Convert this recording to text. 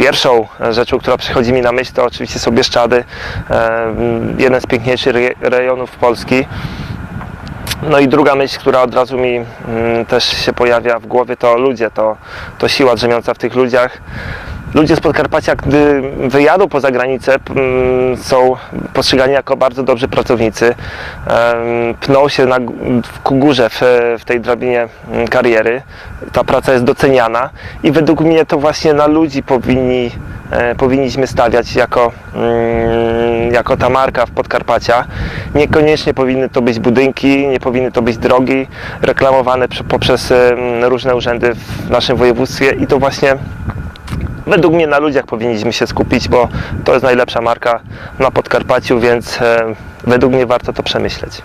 Pierwszą rzeczą, która przychodzi mi na myśl, to oczywiście są Bieszczady, e, jeden z piękniejszych re- rejonów Polski. No i druga myśl, która od razu mi też się pojawia w głowie, to ludzie, to, to siła drzemiąca w tych ludziach. Ludzie z Podkarpacia, gdy wyjadą poza granicę, mm, są postrzegani jako bardzo dobrzy pracownicy. Pną się na, ku górze w, w tej drabinie mm, kariery. Ta praca jest doceniana i według mnie to właśnie na ludzi powinni, e, powinniśmy stawiać jako, mm, jako ta marka w Podkarpacia. Niekoniecznie powinny to być budynki, nie powinny to być drogi reklamowane poprzez różne urzędy w naszym województwie i to właśnie według mnie na ludziach powinniśmy się skupić, bo to jest najlepsza marka na Podkarpaciu, więc e, według mnie warto to przemyśleć.